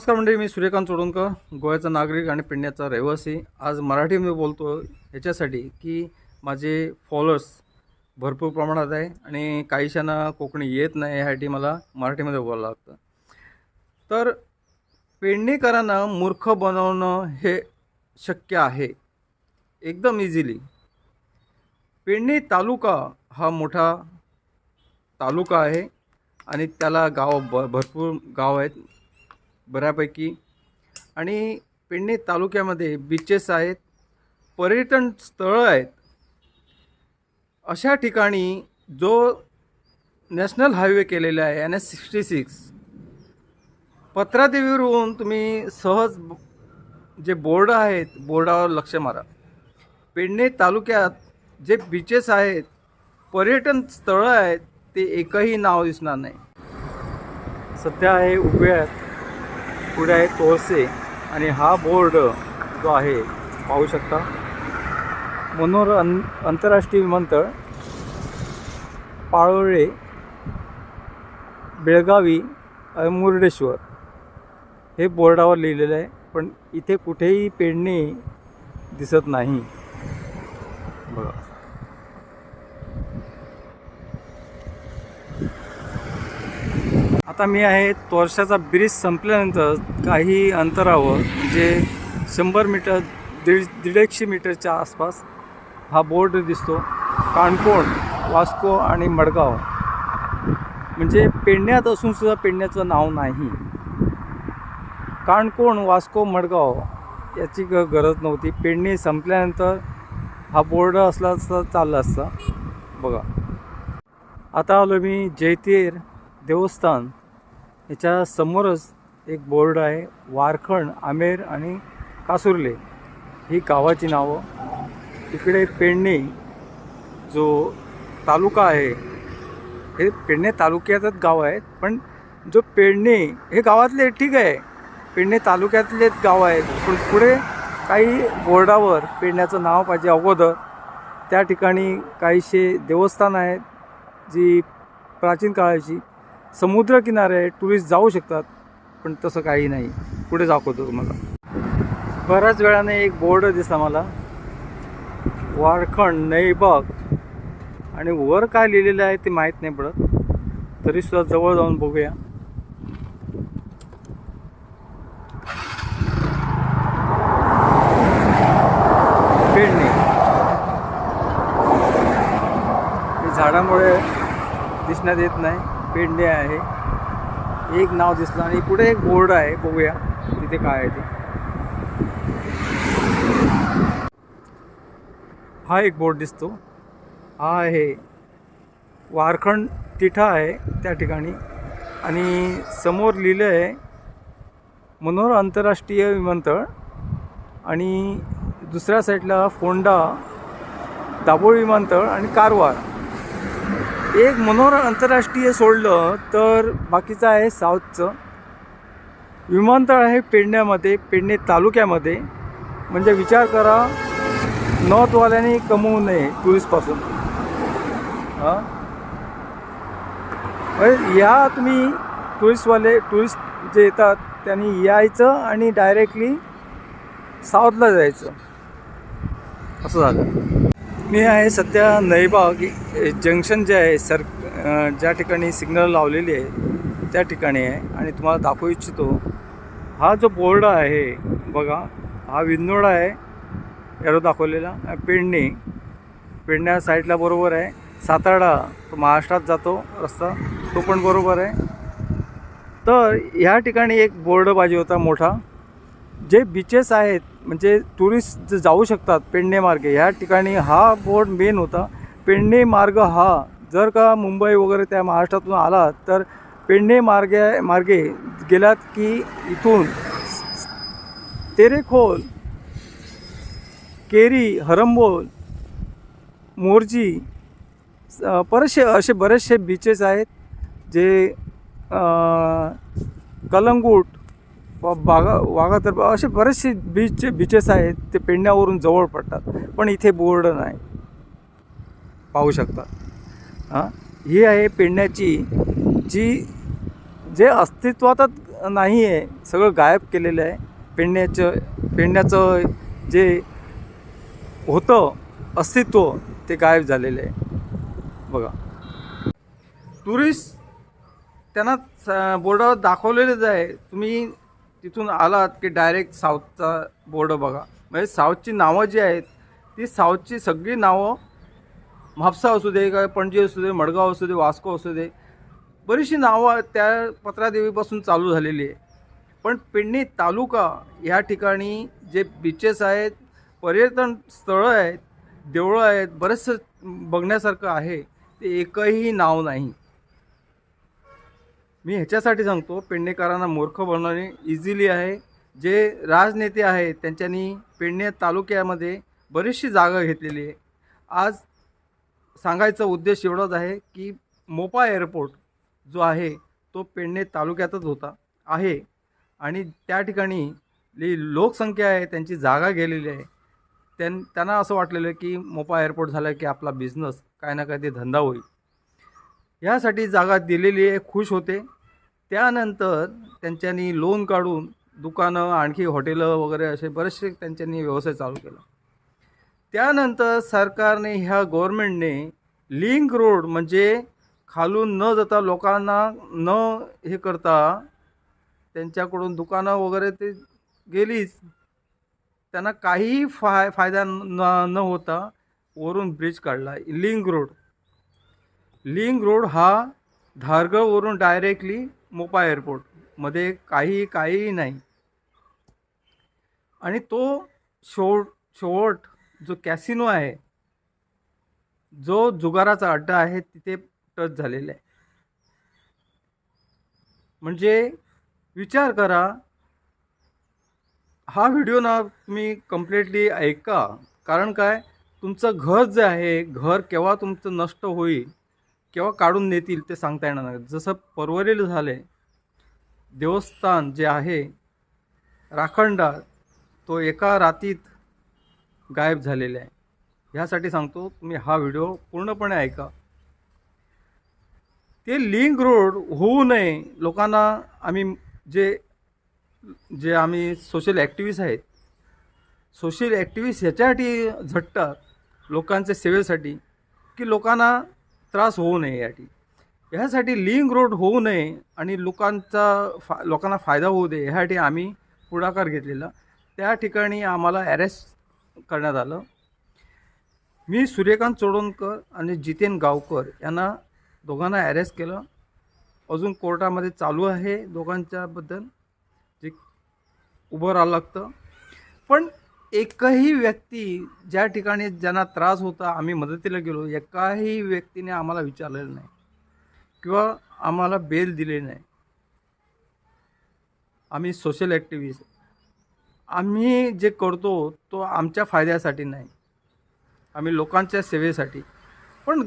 नमस्कार मंडळी मी सूर्यकांत चोडणकर गोव्याचा नागरिक आणि पेडण्याचा रहिवासी. आज मराठीमध्ये बोलतो ह्याच्यासाठी की माझे फॉलोअर्स भरपूर प्रमाणात आहे आणि काहीशांना कोकणी येत नाही यासाठी मला मराठीमध्ये बोलावं लागतं. तर पेडणेकरांना मूर्ख बनवणं हे शक्य आहे. एकदम इझिली पेडणे तालुका हा मोठा तालुका आहे आणि त्याला गाव ब भरपूर गाव आहेत. बऱ्यापैकी. आणि पेडणे तालुक्यामध्ये बीचेस आहेत पर्यटन स्थळं आहेत. अशा ठिकाणी जो नॅशनल हायवे केलेला आहे एन एस सिक्स्टी सिक्स पत्रादेवीवरून तुम्ही सहज जे बोर्ड आहेत बोर्डावर लक्ष मारा. पेडणे तालुक्यात जे बीचेस आहेत पर्यटन स्थळं आहेत ते एकही नाव दिसणार नाही. सध्या आहे उभ्यात पुढे आहे तोळसे आणि हा बोर्ड जो आहे पाहू शकता. मनोर अं आंतरराष्ट्रीय विमानतळ पाळोळे बेळगावी मुर्डेश्वर हे बोर्डावर लिहिलेलं आहे पण इथे कुठेही पेडणे दिसत नाही. बघा. आता मी आहे तोरशाचा ब्रिज संपल्यानंतर काही अंतरावर जे शंभर मीटर दीड दीडशे मीटरच्या आसपास हा बोर्ड दिसतो. काणकोण वास्को आणि मडगाव. म्हणजे पेडण्यात असून सुद्धा पेडण्याचं नाव नाही. काणकोण वास्को मडगाव याची ग गरज नव्हती. पेडणी संपल्यानंतर हा बोर्ड असला असता चालला असता. बघा. आता आलो मी जैतेर देवस्थान. याच्या समोरच एक बोर्ड आहे वारखण आमेर आणि कासुर्ले. ही गावाची नावं. इकडे पेडणे जो तालुका आहे हे पेडणे तालुक्यातच गाव आहेत पण जो पेडणे हे गावातले ठीक आहे. पेडणे तालुक्यातलेच गाव आहेत. पण पुढे काही बोर्डावर पेडण्याचं नाव पाहिजे अगोदर. त्या ठिकाणी काहीसे देवस्थान आहेत जी प्राचीन काळाची. समुद्रकिनारे आहे टुरिस्ट जाऊ शकतात पण तसं काही नाही. पुढे दाखवतो तुम्हाला. बऱ्याच वेळाने एक बोर्ड दिसला मला. वारखंड नैबाग. आणि वर काय लिहिलेलं आहे ते माहीत नाही पडत. तरीसुद्धा जवळ जाऊन बघूया. पेडणे. झाडामुळे दिसण्यात येत नाही. पेंडे आहे. एक नाव दिसलं आणि पुढे एक बोर्ड आहे. बघूया तिथे काय आहे ते. हा एक बोर्ड दिसतो. हा आहे वारखंड तिठा आहे त्या ठिकाणी. आणि समोर लिहिलं आहे मनोहर आंतरराष्ट्रीय विमानतळ. आणि दुसऱ्या साईडला फोंडा दाभोळ विमानतळ आणि कारवार. एक मनोहर आंतरराष्ट्रीय सोडलं तर बाकीचं आहे साऊथचं. विमानतळ आहे पेडण्यामध्ये पेडणे तालुक्यामध्ये. म्हणजे विचार करा नॉर्थवाल्याने कमवू नये टुरिस्टपासून. हां? या तुम्ही टुरिस्टवाले टुरिस्ट जे येतात त्यांनी यायचं आणि डायरेक्टली साऊथला जायचं. असं झालं. मी आहे सध्या नईबाग जंक्शन जे आहे सर ज्या ठिकाणी सिग्नल लावलेली आहे त्या ठिकाणी आहे. आणि तुम्हाला दाखवू इच्छितो हा जो बोर्ड आहे बघा हा विंदोडा आहे एरो दाखवलेला पेडणे. पेडण्या साईडला बरोबर आहे. सातारा तो महाराष्ट्रात जातो रस्ता तो पण बरोबर आहे. तर ह्या ठिकाणी एक बोर्ड पाहिजे होता मोठा. जे बीचेस आहेत म्हणजे टुरिस्ट जाऊ शकतात पेडणे मार्गे ह्या ठिकाणी हा बोर्ड मेन होता. पेडणे मार्ग हा जर का मुंबई वगैरे त्या महाराष्ट्रातून आला तर पेडणे मार्गे मार्गे गेलात की इथून तेरेखोल केरी हरंबोल मोरजी बरेचसे असे बरेचसे बीचेस आहेत जे कलंगूट बागा वाघा तर असे बरेचसे बीच बीचेस आहेत ते पेडण्यावरून जवळ पडतात पण इथे बोर्ड नाही. पाहू शकता. हां? ही आहे पेडण्याची जी जे अस्तित्वातच नाही आहे सगळं गायब केलेलं आहे. पेडण्याचं पेडण्याचं जे होतं अस्तित्व ते गायब झालेलं आहे. बघा. टुरिस्ट त्यांना बोर्डावर दाखवलेलंच आहे. तुम्ही तिथून आलात की डायरेक्ट साऊथचा बोर्ड बघा. म्हणजे साऊथची नावं जी आहेत ती साऊथची सगळी नावं म्हापसा असू दे काय पणजी असू दे मडगाव असू दे वास्को असू दे बरीचशी नावं त्या पत्रादेवीपासून चालू झालेली आहे. पण पेडणी तालुका ह्या ठिकाणी जे बीचेस आहेत पर्यटन स्थळं आहेत देवळं आहेत बरंचसं बघण्यासारखं आहे ते एकही नाव नाही. मी ह्याच्यासाठी सांगतो पेडणेकरांना मूर्ख बनवणे इझिली आहे. जे राजनेते आहेत त्यांच्यानी पेडणे तालुक्यामध्ये बरीचशी जागा घेतलेली आहे. आज सांगायचा उद्देश एवढाच आहे की मोपा एअरपोर्ट जो आहे तो पेडणे तालुक्यातच होता आहे. आणि त्या ठिकाणी जी लोकसंख्या आहे त्यांची जागा गेलेली आहे. त्यां त्यांना असं वाटलेलं की मोपा एअरपोर्ट झाला की आपला बिझनेस काय ना काय ते धंदा होईल. ह्यासाठी जागा दिलेली आहे खुश होते. त्यानंतर त्यांच्यानी लोन काढून दुकानं आणखी हॉटेलं वगैरे असे बरेचसे त्यांच्यानी व्यवसाय चालू केला. त्यानंतर सरकारने ह्या गव्हर्मेंटने लिंक रोड म्हणजे खालून न जाता लोकांना न हे करता त्यांच्याकडून दुकानं वगैरे ते गेलीच. त्यांना काहीही फाय फायदा न न होता वरून ब्रिज काढला. लिंक रोड लिंक रोड हा धारगळवरून डायरेक्टली मोपा एअरपोर्टमध्ये काही काहीही नाही. आणि तो शेवट शेवट जो कॅसिनो आहे जो जुगाराचा अड्डा आहे तिथे टच झालेला आहे. म्हणजे विचार करा हा व्हिडिओ ना तुम्ही कम्प्लिटली ऐका. कारण काय? तुमचं घर जे आहे घर केव्हा तुमचं नष्ट होईल केव्हा काढून नेतील ते सांगता येणार नाही. जसं परवरील झालं आहे देवस्थान जे आहे राखणदार तो एका रातीत गायब झालेला आहे. ह्यासाठी सांगतो तुम्ही हा व्हिडिओ पूर्णपणे ऐका. ते लिंक रोड होऊ नये. लोकांना आम्ही जे जे आम्ही सोशल ॲक्टिव्हिस्ट आहेत सोशल ॲक्टिव्हिस्ट ह्याच्यासाठी झटतात लोकांच्या सेवेसाठी की लोकांना त्रास होऊ नये यासाठी ह्यासाठी लिंक रोड होऊ नये आणि लोकांचा फा लोकांना फायदा होऊ दे ह्यासाठी आम्ही पुढाकार घेतलेला. त्या ठिकाणी आम्हाला अरेस्ट करण्यात आलं. मी सूर्यकांत चोडणकर आणि जितेन गावकर यांना दोघांना अरेस्ट केलं. अजून कोर्टामध्ये चालू आहे दोघांच्याबद्दल जे उभं राहावं लागतं. पण एकही व्यक्ती ज्या ठिकाणी ज्यांना त्रास होता आम्ही मदतीला गेलो एकाही व्यक्तीने आम्हाला विचारलेलं नाही किंवा आम्हाला बेल दिले नाही. आम्ही सोशल ॲक्टिव्हिस्ट आम्ही जे करतो तो आमच्या फायद्यासाठी नाही. आम्ही लोकांच्या सेवेसाठी. पण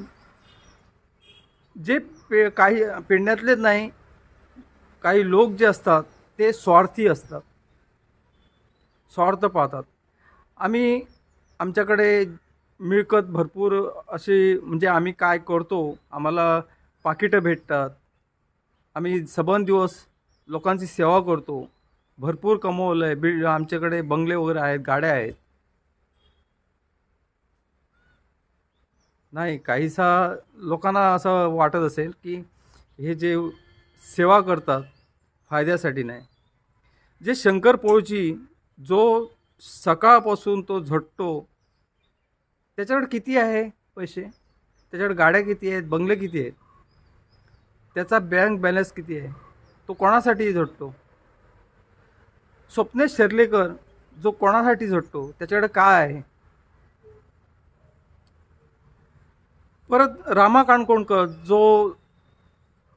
जे पे काही पेडण्यातलेच नाही काही लोक जे असतात ते स्वार्थी असतात. स्वार्थ पाहतात. आम्ही आमच्याकडे मिळकत भरपूर अशी म्हणजे आम्ही काय करतो आम्हाला पाकिटं भेटतात. आम्ही सबन दिवस लोकांची सेवा करतो. भरपूर कमवलं आहे बिल्ड आमच्याकडे बंगले वगैरे आहेत गाड्या आहेत. नाही काहीसा लोकांना असं वाटत असेल की हे जे सेवा करतात फायद्यासाठी नाही. जे शंकरपोळची जो सकाळपासून तो झटतो. त्याच्याकडे किती आहे पैसे? त्याच्याकडे गाड्या किती आहेत? बंगले किती आहेत? त्याचा बँक बॅलन्स किती आहे? तो कोणासाठी झटतो. स्वप्नेश शेर्लेकर जो कोणासाठी झटतो त्याच्याकडे काय आहे? परत रामा काणकोणकर जो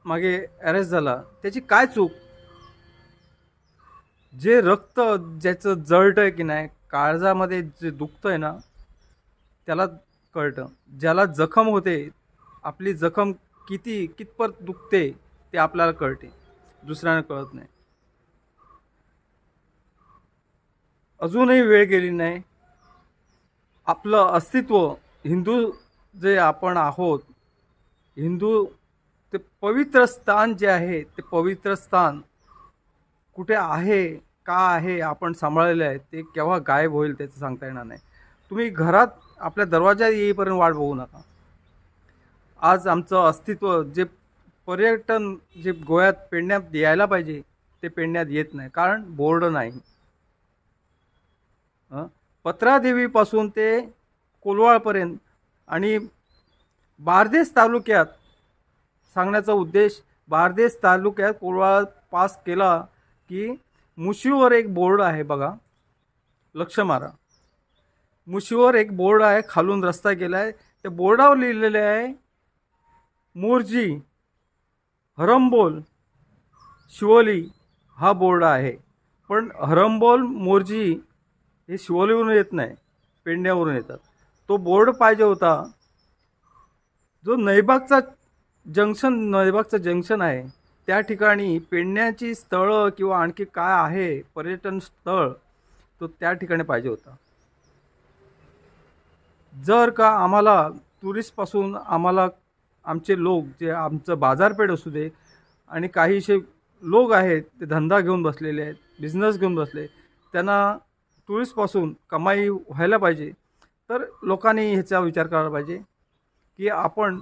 मागे अरेस्ट झाला त्याची काय चूक? जे रक्त ज्याचं जळतं आहे की नाही काळजामध्ये जे दुखतं आहे ना त्याला कळतं. ज्याला जखम होते आपली जखम किती कितपत दुखते ते आपल्याला कळते. दुसऱ्यांना कळत नाही. अजूनही वेळ गेली नाही. आपलं अस्तित्व हिंदू जे आपण आहोत हिंदू ते पवित्र स्थान जे आहे ते पवित्र स्थान कुठे आहे का आहे आपण सांभाळलेलं आहे ते केव्हा गायब होईल त्याचं सांगता येणार नाही. तुम्ही घरात आपल्या दरवाजा येईपर्यंत वाट बघू नका. आज आमचं अस्तित्व जे पर्यटन जे गोव्यात पेडण्यात यायला पाहिजे ते पेडण्यात येत नाही. कारण बोर्ड नाही. हं? पत्रादेवीपासून ते कोलवाळपर्यंत आणि बारदेस तालुक्यात सांगण्याचा उद्देश बारदेस तालुक्यात कोलवाळ पास केला की मुशीवर एक बोर्ड आहे बघा. लक्ष मारा. मुशीवर एक बोर्ड आहे खालून रस्ता गेला आहे त्या बोर्डावर लिहिलेले आहे मोरजी हरंबोल शिवोली हा बोर्ड आहे. पण हरंबोल मोरजी हे शिवोलीवरून येत नाही पेडण्यावरून येतात. तो बोर्ड पाहिजे होता. जो नैबागचा जंक्शन नैबागचं जंक्शन आहे त्या ठिकाणी पेडण्याची स्थळं किंवा आणखी काय आहे पर्यटन स्थळ तो त्या ठिकाणी पाहिजे होता. जर का आम्हाला टुरिस्टपासून आम्हाला आमचे लोक जे आमचं बाजारपेठ असू दे आणि काहीसे लोक आहेत ते धंदा घेऊन बसलेले आहेत बिझनेस घेऊन बसले त्यांना टुरिस्टपासून कमाई व्हायला पाहिजे. तर लोकांनी ह्याचा विचार करायला पाहिजे की आपण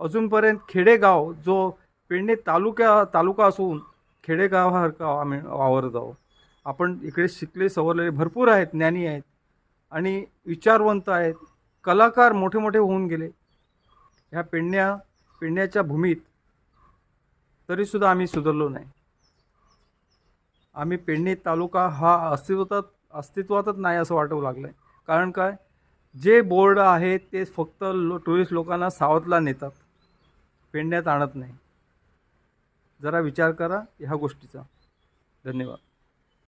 अजूनपर्यंत खेडेगाव जो पेडणे तालुक्या तालुका असून खेडेगावासारखा आम्ही वावरत आहोत. आपण इकडे शिकले सवरलेले भरपूर आहेत ज्ञानी आहेत आणि विचारवंत आहेत. कलाकार मोठे मोठे होऊन गेले. ह्या पेडण्या पेडण्याच्या भूमीत तरीसुद्धा आम्ही सुधारलो नाही. आम्ही पेडणे तालुका हा अस्तित्वात अस्तित्वातच नाही असं वाटू लागलं आहे कारण काय? जे बोर्ड आहे ते फक्त लो टुरिस्ट लोकांना सावतला नेतात. पेडण्यात आणत नाही. जरा विचार करा ह्या गोष्टीचा. धन्यवाद.